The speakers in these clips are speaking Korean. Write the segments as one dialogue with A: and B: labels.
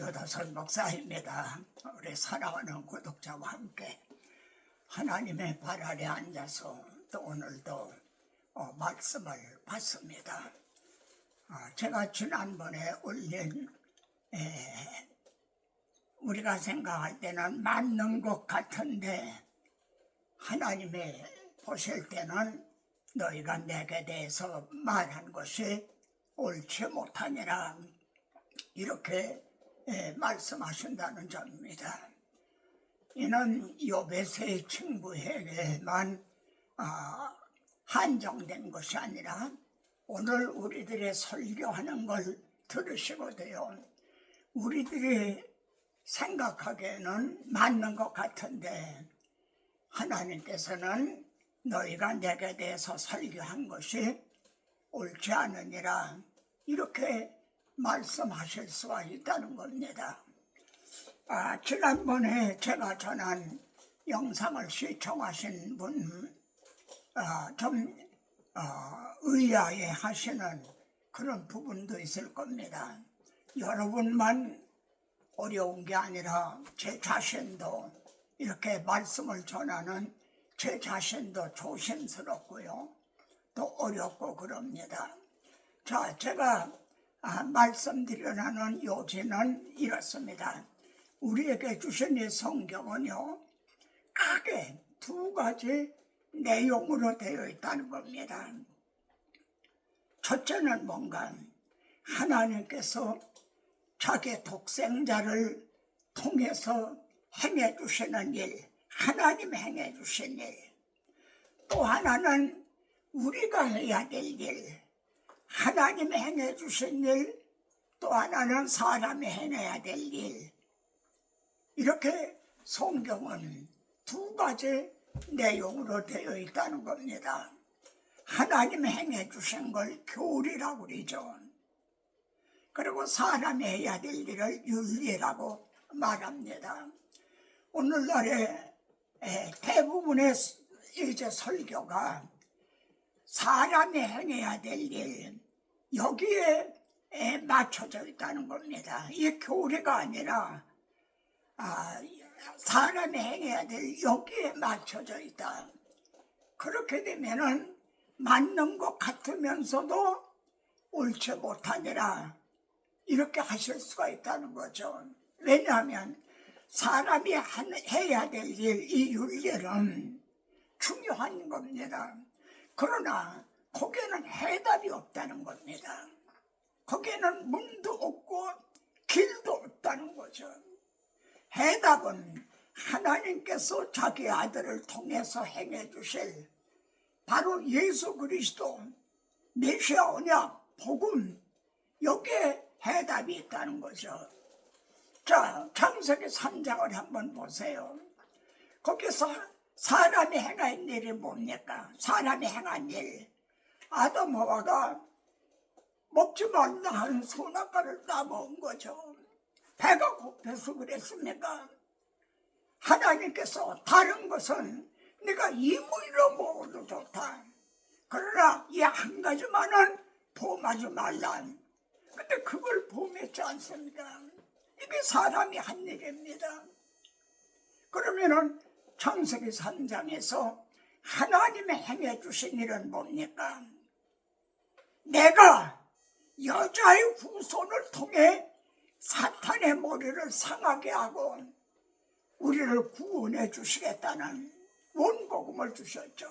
A: 여다선 목사입니다. 우리 사랑하는 구독자와 함께 하나님의 발 아래 앉아서 또 오늘도 어, 말씀을 받습니다. 어, 제가 지난번에 올린 에, 우리가 생각할 때는 맞는 것 같은데 하나님이 보실 때는 너희가 내게 대해서 말한 것이 옳지 못하니라 이렇게 예, 말씀하신다는 점입니다. 이는 세 친구에게만 아, 한정된 것이 아니라 오늘 우리들의 설교하는 걸 들으시고도요. 우리들이 생각하기에는 맞는 것 같은데 하나님께서는 너희가 내게 대해서 설교한 것이 옳지 않으니라 이렇게 말씀하실 수가 있다는 겁니다. 아, 지난번에 제가 전한 영상을 시청하신 분, 아, 좀 어, 의아해 하시는 그런 부분도 있을 겁니다. 여러분만 어려운 게 아니라 제 자신도 이렇게 말씀을 전하는 제 자신도 조심스럽고요. 또 어렵고 그럽니다. 자, 제가 아, 말씀드리려는 요지는 이렇습니다. 우리에게 주신 이 성경은요, 크게 두 가지 내용으로 되어 있다는 겁니다. 첫째는 뭔가 하나님께서 자기 독생자를 통해서 행해 주시는 일, 하나님 행해 주신 일. 또 하나는 우리가 해야 될 일, 하나님이 행해 주신 일, 또 하나는 사람이 해내야 될 일. 이렇게 성경은 두 가지 내용으로 되어 있다는 겁니다. 하나님이 행해 주신 걸 교리라고 그러죠. 그리고 사람이 해야 될 일을 윤리라고 말합니다. 오늘날의 대부분의 이제 설교가 사람이 행해야 될 일, 여기에 맞춰져 있다는 겁니다. 이 교리가 아니라 아, 사람이 행해야 될 여기에 맞춰져 있다. 그렇게 되면은 맞는 것 같으면서도 옳지 못하니라 이렇게 하실 수가 있다는 거죠. 왜냐하면 사람이 해야 될 일, 이 윤리는 중요한 겁니다. 그러나 거기에는 해답이 없다는 겁니다. 거기에는 문도 없고 길도 없다는 거죠. 해답은 하나님께서 자기 아들을 통해서 행해 주실 바로 예수 그리스도 메시아 언약 복음 여기에 해답이 있다는 거죠. 자, 창세기 3장을 한번 보세요. 거기서 사람이 행한 일이 뭡니까? 사람이 행한 일. 하와가 먹지 말라 하는 소나가를 따먹은 거죠. 배가 고파서 그랬습니까? 하나님께서 다른 것은 내가 이물로 먹어도 좋다. 그러나 이 한 가지만은 범하지 말라. 근데 그걸 범했지 않습니까? 이게 사람이 한 일입니다. 그러면은 창세기 3장에서 하나님의 행해 주신 일은 뭡니까? 내가 여자의 후손을 통해 사탄의 머리를 상하게 하고 우리를 구원해 주시겠다는 원복음을 주셨죠.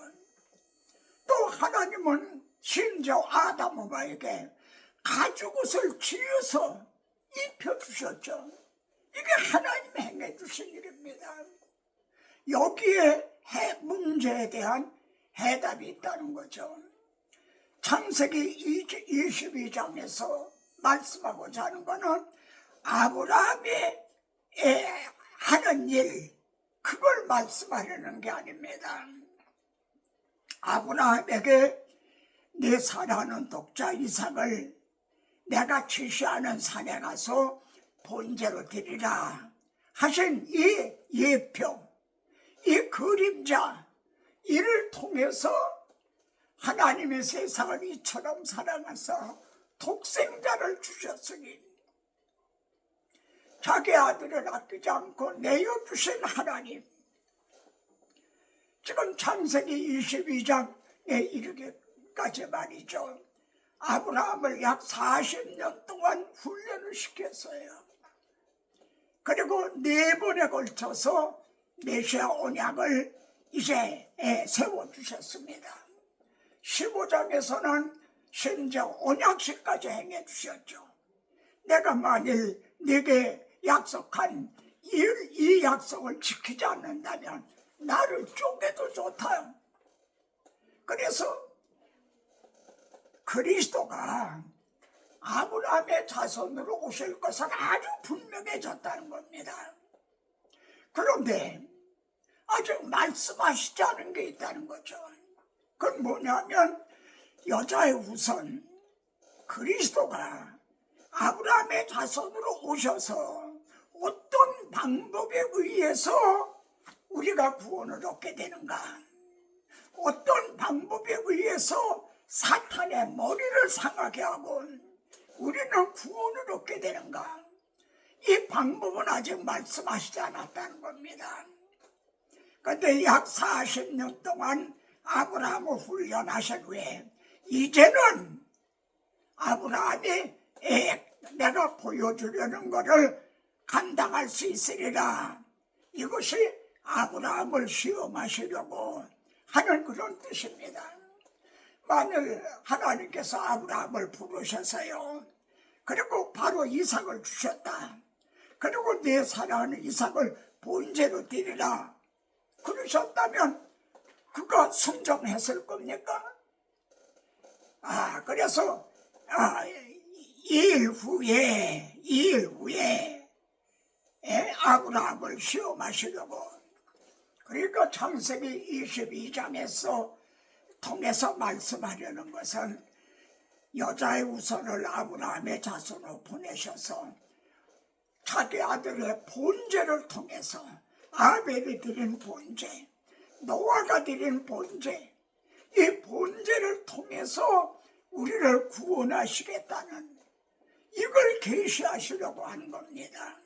A: 또 하나님은 심지어 아담어바에게 가죽옷을 지어서 입혀주셨죠. 이게 하나님의 행해 주신 일입니다. 여기에 해 문제에 대한 해답이 있다는 거죠. 창세기 22장에서 말씀하고자 하는 것은 아브라함이 하는 일, 그걸 말씀하려는 게 아닙니다. 아브라함에게 내 사랑하는 독자 이삭을 내가 지시하는 산에 가서 본제로 드리라 하신 이 예표, 이 그림자, 이를 통해서 하나님의 세상을 이처럼 사랑하사 독생자를 주셨으니 자기 아들을 아끼지 않고 내어주신 하나님. 지금 창세기 22장에 이르기까지 말이죠. 아브라함을 약 40년 동안 훈련을 시켰어요. 그리고 네 번에 걸쳐서 메시아 언약을 이제 예, 세워주셨습니다. 15장에서는 심지어 언약식까지 행해 주셨죠. 내가 만일 네게 약속한 이, 이 약속을 지키지 않는다면 나를 쪼개도 좋다. 그래서 그리스도가 아브라함의 자손으로 오실 것은 아주 분명해졌다는 겁니다. 그런데 아직 말씀하시지 않은 게 있다는 거죠. 그건 뭐냐면 여자의 우선 그리스도가 아브라함의 자손으로 오셔서 어떤 방법에 의해서 우리가 구원을 얻게 되는가? 어떤 방법에 의해서 사탄의 머리를 상하게 하고 우리는 구원을 얻게 되는가? 이 방법은 아직 말씀하시지 않았다는 겁니다. 근데 약 40년 동안 아브라함을 훈련하신 후에 이제는 아브라함이 에, 내가 보여주려는 것을 감당할 수 있으리라. 이것이 아브라함을 시험하시려고 하는 그런 뜻입니다. 만일 하나님께서 아브라함을 부르셔서요. 그리고 바로 이삭을 주셨다. 그리고 내 사랑하는 이삭을 본제로 드리라. 그러셨다면 그가 순종했을 겁니까? 아, 그래서 아, 일 후에 일 후에 에, 아브라함을 시험하시려고 그러니까 창세기 22장에서 통해서 말씀하려는 것은 여자의 우선을 아브라함의 자손으로 보내셔서 자기 아들의 본제를 통해서 아벨이 드린 본제, 노아가 드린 본제, 이 본제를 통해서 우리를 구원하시겠다는 이걸 계시하시려고 하는 겁니다.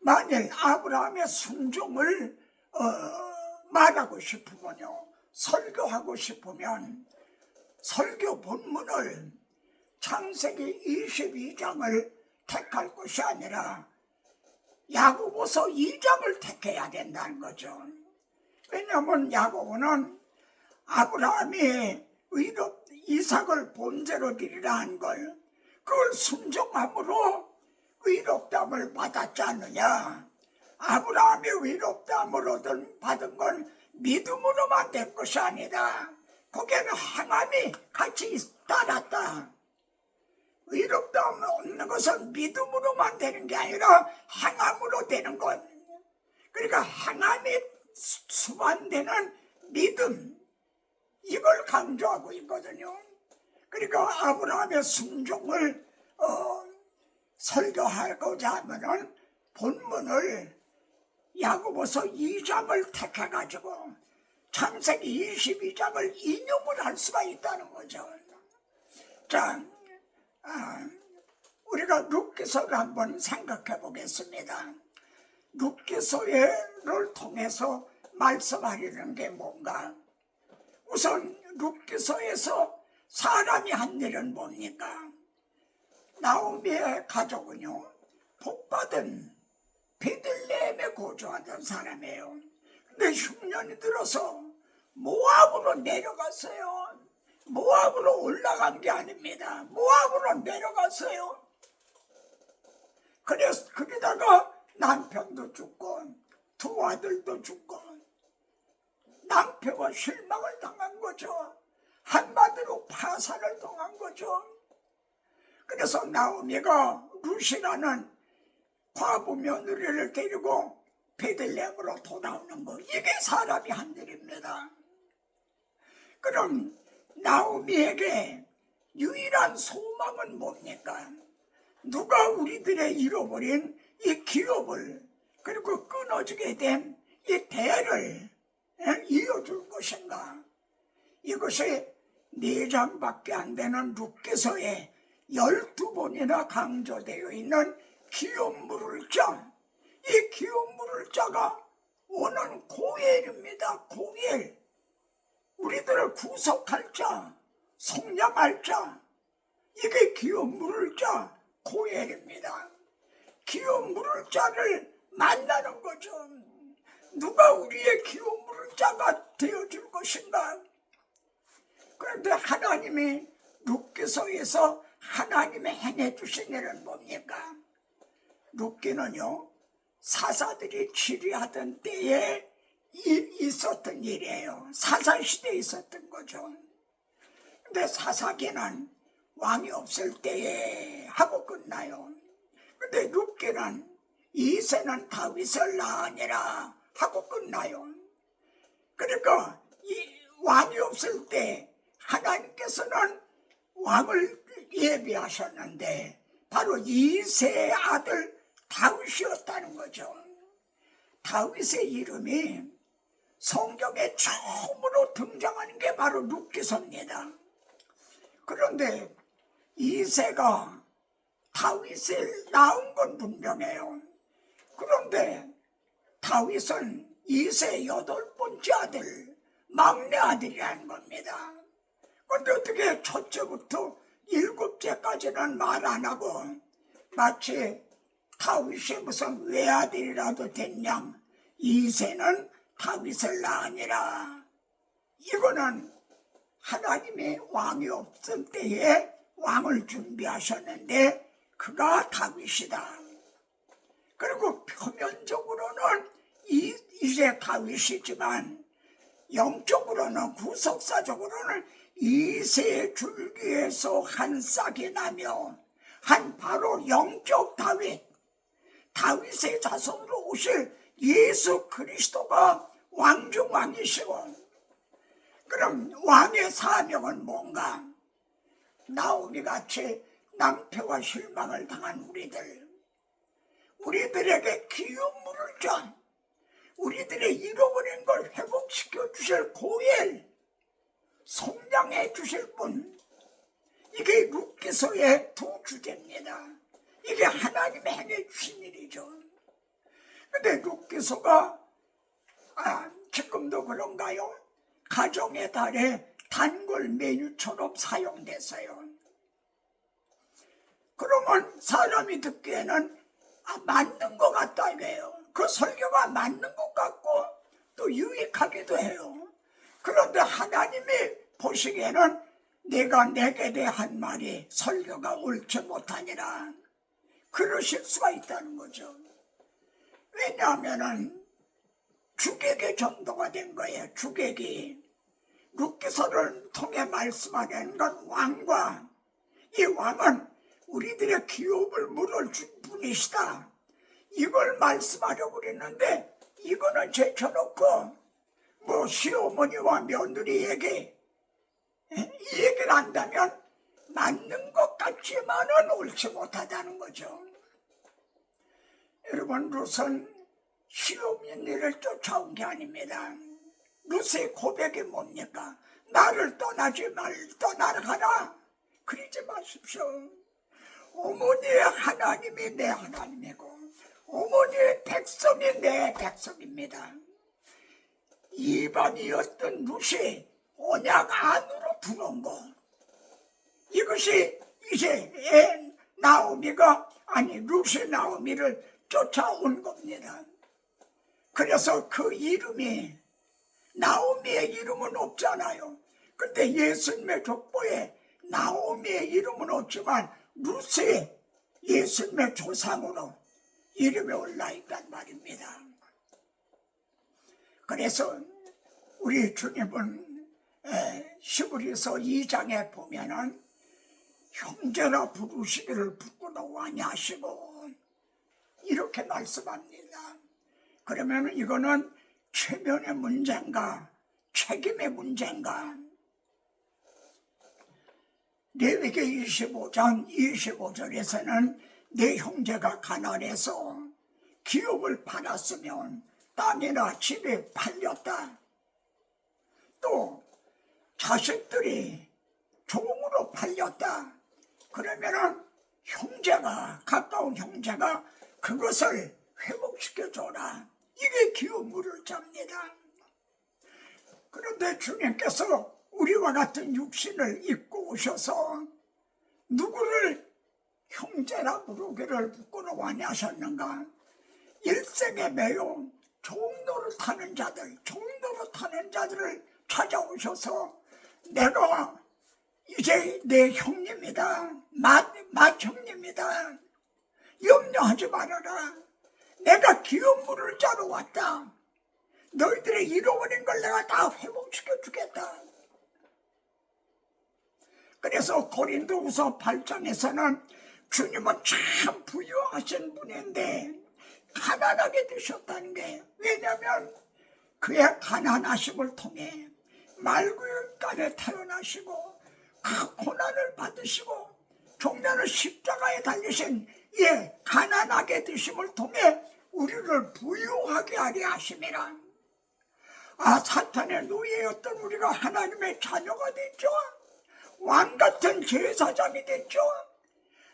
A: 만일 아브라함의 순종을 어, 말하고 싶으면요, 설교하고 싶으면 설교 본문을 창세기 22장을 택할 것이 아니라 야고보서 2장을 택해야 된다는 거죠. 왜냐하면 야고보는 아브라함이 의롭 이삭을 본제로 드리라 한 걸 그걸 순종함으로 의롭담을 받았지 않느냐. 아브라함이 의롭담을 얻은 받은 건 믿음으로만 된 것이 아니다. 거기에는 항암이 같이 따랐다. 의롭다움 얻는 것은 믿음으로만 되는 게 아니라 항암으로 되는 것. 그러니까 항암이 수반되는 믿음. 이걸 강조하고 있거든요. 그러니까 아브라함의 순종을 어, 설교하고자 하면은 본문을 야고보서 2장을 택해 가지고 창세기 22장을 인용을 할 수가 있다는 거죠. 자, 아, 우리가 룻기서를 한번 생각해 보겠습니다. 룻기서를 통해서 말씀하려는 게 뭔가? 우선 룻기서에서 사람이 한 일은 뭡니까? 나오미의 가족은요, 복받은 베들레헴에 거주하던 사람이에요. 근데 흉년이 들어서 모압으로 내려갔어요. 모압으로 올라간 게 아닙니다. 모압으로 내려갔어요. 그래서 거기다가 남편도 죽고 두 아들도 죽고 남편과 실망을 당한 거죠. 한마디로 파산을 당한 거죠. 그래서 나오미가 루시라는 과부 며느리를 데리고 베들레헴으로 돌아오는 거 이게 사람이 한 일입니다. 그럼 나오미에게 유일한 소망은 뭡니까? 누가 우리들의 잃어버린 이 기업을 그리고 끊어지게 된 이 대를 이어줄 것인가? 이것이 네 장밖에 안 되는 룻기서에 열두 번이나 강조되어 있는 기업 물을 자. 이 기업 물을 자가 오는 고엘입니다. 고엘. 우리들을 구속할 자, 성량할 자. 이게 기업 물을 자, 고엘입니다. 기업 물을 자를 만나는 거죠. 누가 우리의 기업 물을 자가 되어줄 것인가? 그런데 하나님이 룻기서에서 하나님의 행해 주신 일은 뭡니까? 룻기는요 사사들이 치리하던 때에 이- 있었던 일이에요. 사사 시대에 있었던 거죠. 근데 사사기는 왕이 없을 때에 하고 끝나요. 근데 룻기는 이세는 다윗을 낳으니라 하고 끝나요. 그러니까 이 왕이 없을 때 하나님께서는 왕을 예비하셨는데 바로 이세의 아들 다윗이었다는 거죠. 다윗의 이름이 성경에 처음으로 등장하는 게 바로 룻기서입니다. 그런데 이세가 다윗을 낳은 건 분명해요. 그런데 다윗은 이세 여덟 번째 아들, 막내 아들이라는 겁니다. 그런데 어떻게 첫째부터 일곱째까지는 말 안 하고 마치 다윗이 무슨 외아들이라도 됐냐 이세는 다윗을 낳으니라 이거는 하나님의 왕이 없을 때에 왕을 준비하셨는데 그가 다윗이다. 그리고 표면적으로는 이, 이제 다윗이지만 영적으로는 구속사적으로는 이세 줄기에서 한 싹이 나며 한 바로 영적 다윗 다윗의 자손으로 오실 예수 그리스도가 왕 중 왕이시고 그럼 왕의 사명은 뭔가 나오미 같이 낭패와 실망을 당한 우리들 우리들에게 기업물을 전 우리들의 잃어버린 걸 회복시켜 주실 고엘 성장해 주실 분 이게 룻기서의 두 주제입니다. 이게 하나님의 행해 주신 일이죠. 근데 룻기서가 아, 지금도 그런가요? 가정의 달에 단골 메뉴처럼 사용됐어요. 그러면 사람이 듣기에는 아, 맞는 것 같다 이래요. 그 설교가 맞는 것 같고 또 유익하기도 해요. 그런데 하나님이 보시기에는 내가 내게 대한 말이 설교가 옳지 못하니라 그러실 수가 있다는 거죠. 왜냐하면은 주객의 전도가 된 거예요. 주객이 룻기서를 통해 말씀하는 건 왕과 이 왕은 우리들의 기업을 물어줄 분이시다. 이걸 말씀하려고 그랬는데 이거는 제쳐놓고 뭐 시어머니와 며느리에게 이 얘기를 한다면 맞는 것 같지만은 옳지 못하다는 거죠. 여러분 룻은 시어머니를 쫓아온 게 아닙니다. 룻의 고백이 뭡니까? 나를 떠나지 말 떠나가라. 그러지 마십시오. 어머니의 하나님이 내 하나님이고 어머니의 백성이 내 백성입니다. 이방이었던 룻이 언약 안으로 들어온 거. 이것이 이제 애 나오미가 아니 룻이 나오미를 쫓아온 겁니다. 그래서 그 이름이 나오미의 이름은 없잖아요. 근데 예수님의 족보에 나오미의 이름은 없지만 루스의 예수님의 조상으로 이름이 올라있단 말입니다. 그래서 우리 주님은 시부리서 2장에 보면은 형제라 부르시기를 부끄러워하냐 하시고 이렇게 말씀합니다. 그러면 이거는 최면의 문제인가 책임의 문제인가 레위기 25장 25절에서는 내 형제가 가난해서 기업을 팔았으면 땅이나 집에 팔렸다. 또 자식들이 종으로 팔렸다. 그러면은 형제가 가까운 형제가 그것을 회복시켜 줘라. 이게 기운 물을 잡니다. 그런데 주님께서 우리와 같은 육신을 입고 오셔서 누구를 형제라 부르기를 부끄러워하니 하셨는가? 일생에 매여 종로를 타는 자들, 종로를 타는 자들을 찾아오셔서 내가 이제 내 형님이다. 맛, 맛 형님이다. 염려하지 말아라. 내가 기운 물을 짜러 왔다. 너희들의 잃어버린 걸 내가 다 회복시켜 주겠다. 그래서 고린도후서 8장에서는 주님은 참 부유하신 분인데 가난하게 되셨다는 게 왜냐하면 그의 가난하심을 통해 말구육간에 태어나시고 그 고난을 받으시고 종려는 십자가에 달리신 예 가난하게 되심을 통해 우리를 부유하게 하려 하심이라. 아 사탄의 노예였던 우리가 하나님의 자녀가 됐죠. 왕 같은 제사장이 됐죠.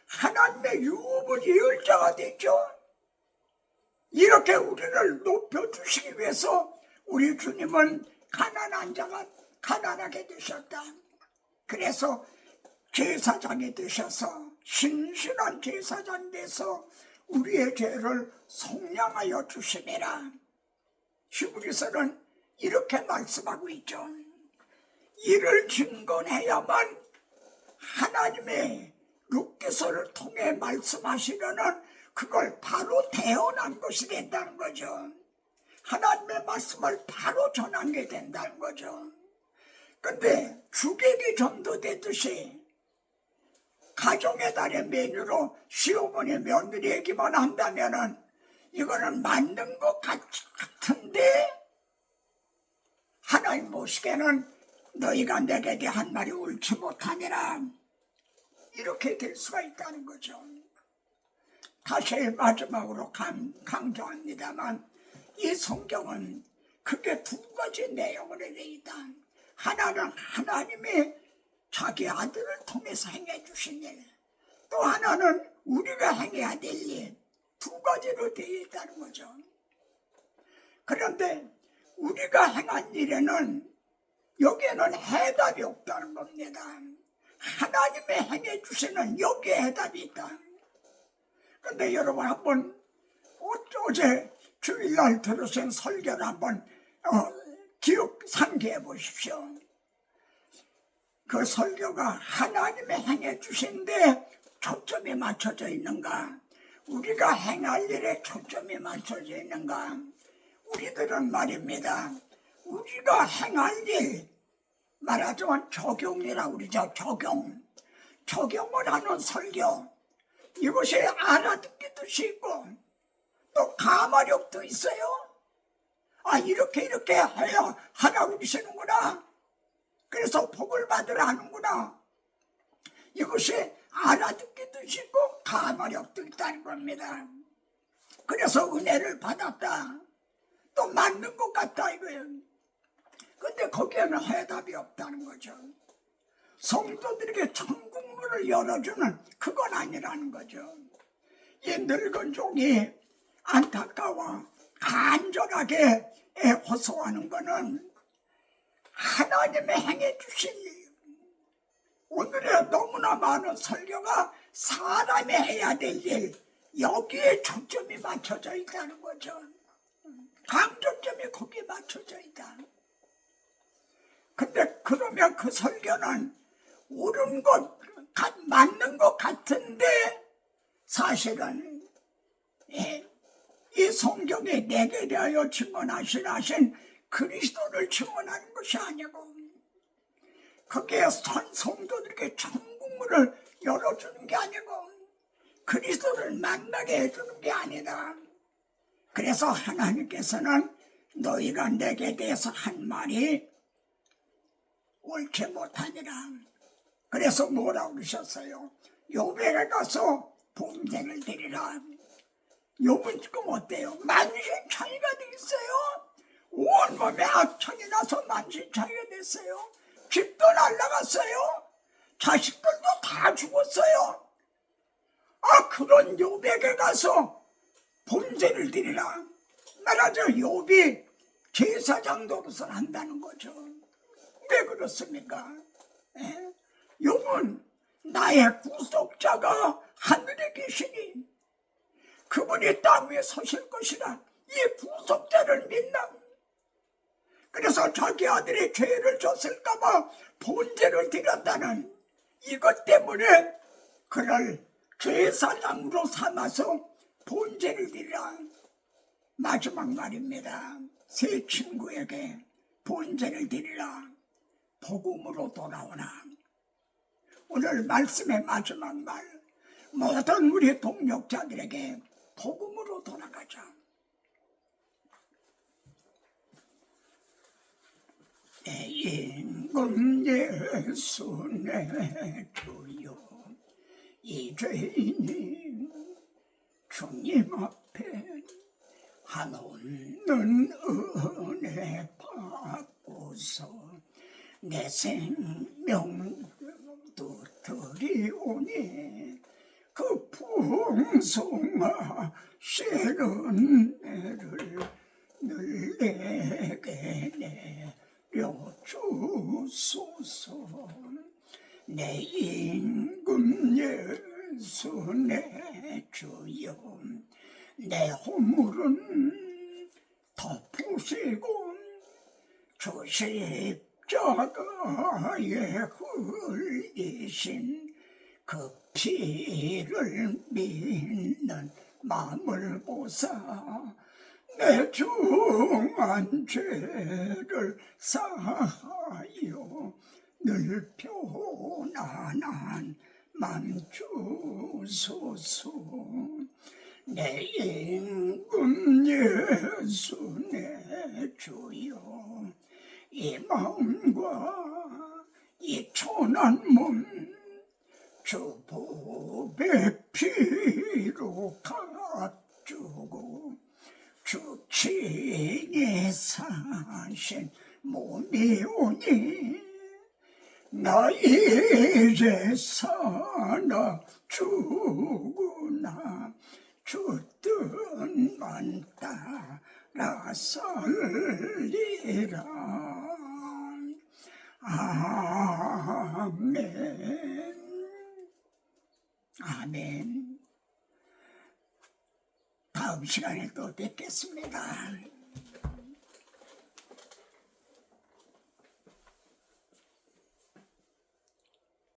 A: 하나님의 유업은 예언자가 됐죠. 이렇게 우리를 높여주시기 위해서 우리 주님은 가난한 자가 가난하게 되셨다. 그래서 제사장이 되셔서 신실한 제사장 돼서 우리의 죄를 속량하여 주심이라. 히브리서는 이렇게 말씀하고 있죠. 이를 증거해야만 하나님의 룩기서를 통해 말씀하시려는 그걸 바로 대언한 것이 된다는 거죠. 하나님의 말씀을 바로 전하게 된다는 거죠. 근데 주객이 전도됐듯이 가정의 달의 메뉴로 시어머니 며느리 얘기만 한다면은 이거는 맞는 것 같은데 하나님 보시기에는 너희가 내게 대한 말이 옳지 못하니라 이렇게 될 수가 있다는 거죠. 다시 마지막으로 강, 강조합니다만 이 성경은 크게 두 가지 내용으로 되어 있다. 하나는 하나님이 자기 아들을 통해서 행해 주신 일, 또 하나는 우리가 행해야 될 일, 두 가지로 되어 있다는 거죠. 그런데 우리가 행한 일에는 여기에는 해답이 없다는 겁니다. 하나님의 행해 주시는 여기에 해답이 있다. 근데 여러분 한번 어제 주일날 들으신 설교를 한번 어, 기억 상기해 보십시오. 그 설교가 하나님의 행해 주신데 초점이 맞춰져 있는가? 우리가 행할 일에 초점이 맞춰져 있는가? 우리들은 말입니다. 우리가 행할 일, 말하자면 적용이라 우리죠, 적용. 적용을 하는 설교. 이것이 알아듣기 뜻이 있고, 또 가마력도 있어요. 아, 이렇게 이렇게 해야 하라고 그러시는구나. 그래서 복을 받으라 하는구나. 이것이 알아듣기 있고, 가마력도 있다는 겁니다. 그래서 은혜를 받았다. 또 맞는 것 같다 이거예요. 근데 거기에는 해답이 없다는 거죠. 성도들에게 천국문을 열어주는 그건 아니라는 거죠. 이 늙은 종이 안타까워 간절하게 호소하는 거는 하나님의 행해 주신 일. 오늘의 너무나 많은 설교가 사람이 해야 될 일, 여기에 초점이 맞춰져 있다는 거죠. 강조점이 거기에 맞춰져 있다. 근데 그러면 그 설교는 옳은 것, 같- 맞는 것 같은데 사실은 예, 이 성경에 내게 대하여 증언하시라 하신 그리스도를 증언하는 것이 아니고 거기에 선 성도들에게 천국문을 열어주는 게 아니고 그리스도를 만나게 해주는 게 아니다. 그래서 하나님께서는 너희가 내게 대해서 한 말이 옳지 못하니라. 그래서 뭐라고 그러셨어요? 요배에 가서 봉제를 드리라. 요은 지금 어때요? 만신창이가 돼 있어요. 온몸에 악창이 나서 만신창이가 됐어요. 집도 날라갔어요. 자식들도 다 죽었어요. 아 그런 요백에 가서 본제를 드리라. 말하자 욥이 제사장 노릇을 한다는 거죠. 왜 그렇습니까? 예? 욥은 나의 구속자가 하늘에 계시니 그분이 땅 위에 서실 것이라 이 구속자를 믿나 그래서 자기 아들이 죄를 졌을까봐 본죄를 드렸다는 이것 때문에 그를 죄사장으로 삼아서 본죄를 드리라. 마지막 말입니다. 새 친구에게 본죄를 드리라. 복음으로 돌아오나 오늘 말씀의 마지막 말 모든 우리 동력자들에게 복음으로 돌아가자 내 임금 예수 내 주여 이 죄인이 주님 앞에 한없는 은혜 받고서 내 생명도 드리오니 그 풍성하시는 애를 늘 내게 내 려주소서. 내 임금 예수 내 주여. 내 허물은 덮으시고 저 십자가에 흘리신 그 피를 믿는 마음을 보사 내 중한 죄를 사하여 늘 편안한 맘 주소서. 내 임금 예수 내 주여 이 마음과 이 천한 몸 주 법의 피로 가주고 주 친히 사신 몸이 오니 나 이제 사나 죽으나 주 뜻만 따라 살리라. 아멘. 아멘 다음 시간에 또 뵙겠습니다.